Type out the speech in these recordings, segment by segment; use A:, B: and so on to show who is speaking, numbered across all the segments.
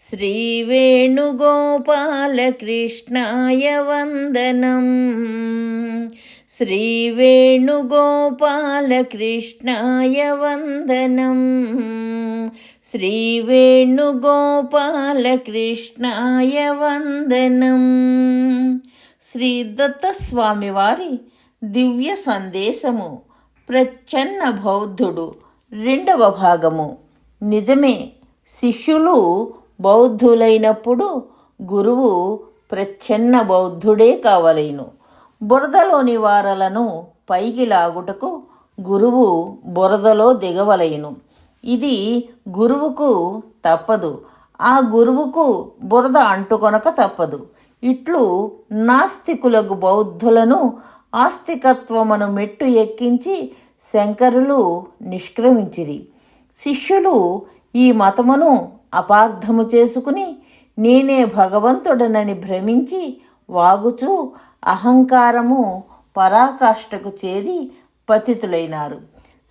A: श्रीवेणुगोपालकृष्णाय वन्दनम् श्रीवेणुगोपालकृष्णाय वन्दनम् శ్రీవేణుగోపాలకృష్ణాయ వందనం శ్రీ దత్తస్వామి వారి దివ్య సందేశము ప్రచ్ఛన్న బౌద్ధుడు రెండవ భాగము నిజమే శిష్యులు బౌద్ధులైనప్పుడు గురువు ప్రచ్ఛన్న బౌద్ధుడే కావలేను. బురదలోని వారలను పైకి లాగుటకు గురువు బురదలో దిగవలేను. ఇది గురువుకు తప్పదు. ఆ గురువుకు బురద అంటుకొనక తప్పదు. ఇట్లు నాస్తికులకు బౌద్ధులను ఆస్తికత్వమును మెట్టు ఎక్కించి శంకరులు నిష్క్రమించిరి. శిష్యులు ఈ మతమును అపార్థము చేసుకుని నేనే భగవంతుడనని భ్రమించి వాగుచూ అహంకారము పరాకాష్ఠకు చేరి పతితులైనారు.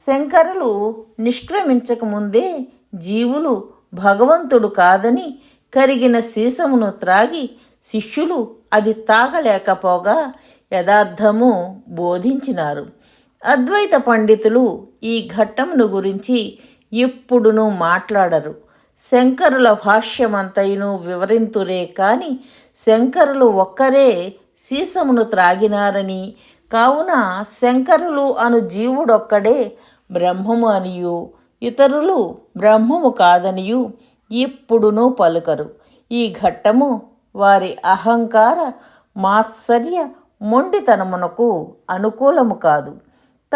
A: శంకరులు నిష్క్రమించకముందే జీవులు భగవంతుడు కాదని కరిగిన సీసమును త్రాగి శిష్యులు అది తాగలేకపోగా యథార్థము బోధించినారు. అద్వైత పండితులు ఈ ఘట్టమును గురించి ఎప్పుడునూ మాట్లాడరు. శంకరుల భాష్యమంతయును వివరింతురే కాని శంకరులు ఒక్కరే సీసమును త్రాగినారని. కావున శంకరులు అను జీవుడొక్కడే బ్రహ్మము అనియు. ఇతరులు బ్రహ్మము కాదనియు. ఎప్పుడునూ పలుకరు. ఈ ఘట్టము వారి అహంకార మాత్సర్య మొండితనమునకు అనుకూలము కాదు.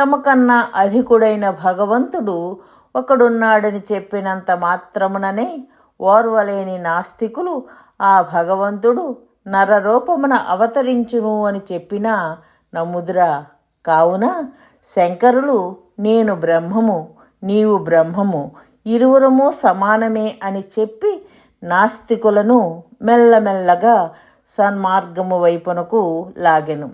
A: తమకన్నా అధికుడైన భగవంతుడు ఒకడున్నాడని చెప్పినంత మాత్రముననే ఓర్వలేని నాస్తికులు ఆ భగవంతుడు నరరూపమున అవతరించును అని చెప్పినా నమ్ముదురా. కావున శంకరులు నేను బ్రహ్మము నీవు బ్రహ్మము ఇరువురము సమానమే అని చెప్పి నాస్తికులను మెల్లమెల్లగా సన్మార్గము వైపునకు లాగెను.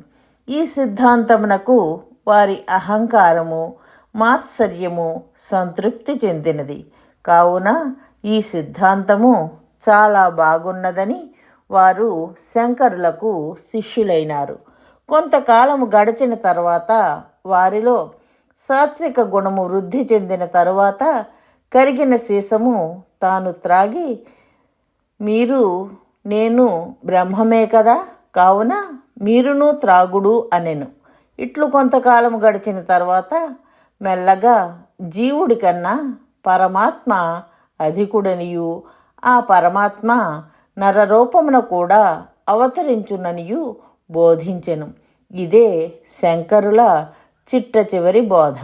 A: ఈ సిద్ధాంతమునకు వారి అహంకారము మాత్సర్యము సంతృప్తి చెందినది. కావున ఈ సిద్ధాంతము చాలా బాగున్నదని వారు శంకరులకు శిష్యులైనారు. కొంతకాలము గడిచిన తర్వాత వారిలో సాత్విక గుణము వృద్ధి చెందిన తరువాత కరిగిన సీసము తాను త్రాగి మీరు నేను బ్రహ్మమే కదా కావున మీరును త్రాగుడు అనెను. ఇట్లు కొంతకాలం గడిచిన తర్వాత మెల్లగా జీవుడి కన్నా పరమాత్మ అధికుడనియు. ఆ పరమాత్మ నరరూపమున కూడా అవతరించుననియు బోధించెను. ఇదే శంకరుల చిట్ట చివరి బోధ.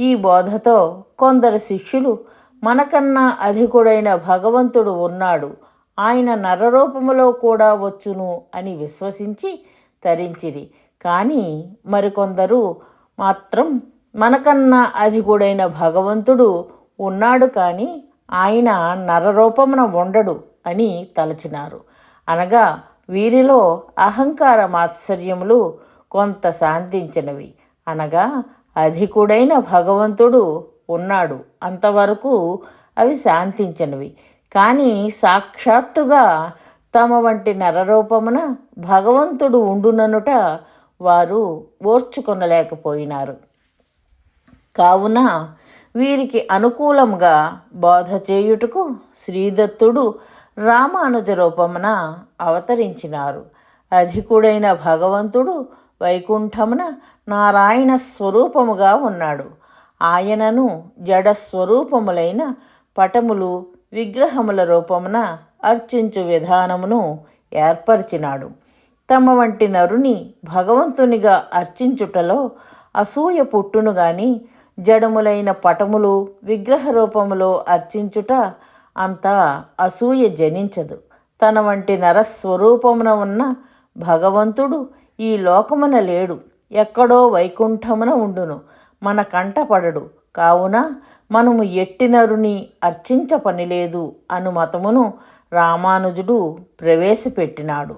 A: ఈ బోధతో కొందరు శిష్యులు మనకన్నా అధికుడైన భగవంతుడు ఉన్నాడు. ఆయన నరరూపములో కూడా వచ్చును అని విశ్వసించి తరించిరి. కానీ మరికొందరు మాత్రం మనకన్నా అధికుడైన భగవంతుడు ఉన్నాడు కానీ ఆయన నరరూపమున ఉండడు అని తలచినారు. అనగా వీరిలో అహంకార మాత్సర్యములు కొంత శాంతించినవి. అనగా అధికుడైన భగవంతుడు ఉన్నాడు అంతవరకు అవి శాంతించినవి. కానీ సాక్షాత్తుగా తమ వంటి నరరూపమున భగవంతుడు ఉండుననుట వారు ఓర్చుకొనలేకపోయినారు. కావున వీరికి అనుకూలంగా బోధ చేయుటకు శ్రీదత్తుడు రామానుజ రూపమున అవతరించినారు. అధికుడైన భగవంతుడు వైకుంఠమున నారాయణ స్వరూపముగా ఉన్నాడు. ఆయనను జడ స్వరూపములైన పటములు విగ్రహముల రూపమున అర్చించు విధానమును ఏర్పరిచినాడు. తమ వంటి నరుని భగవంతునిగా అర్చించుటలో అసూయ పుట్టును గాని జడములైన పటములు విగ్రహ రూపములో అర్చించుట అంత అసూయ జనించదు. తన వంటి నరస్వరూపమున ఉన్న భగవంతుడు ఈ లోకమున లేడు. ఎక్కడో వైకుంఠమున ఉండును. మన కంటపడడు కావున మనము ఎట్టినరుని అర్చించ పనిలేదు అను మతమును రామానుజుడు ప్రవేశపెట్టినాడు.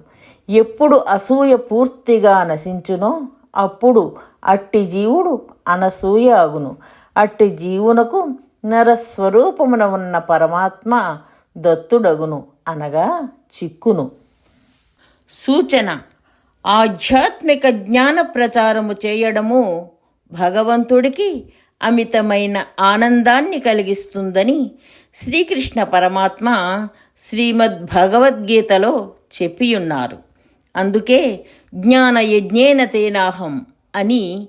A: ఎప్పుడు అసూయ పూర్తిగా నశించునో అప్పుడు అట్టి జీవుడు అనసూయ అగును. అట్టి జీవునకు నరస్వరూపమున ఉన్న పరమాత్మ దత్తుడగును అనగా చిక్కును. సూచన. ఆధ్యాత్మిక జ్ఞాన ప్రచారము చేయడము భగవంతుడికి అమితమైన ఆనందాన్ని కలిగిస్తుందని శ్రీకృష్ణ పరమాత్మ శ్రీమద్ భగవద్గీతలో చెప్పియున్నారు. అందుకే జ్ఞాన యజ్ఞేన తేనాహం అని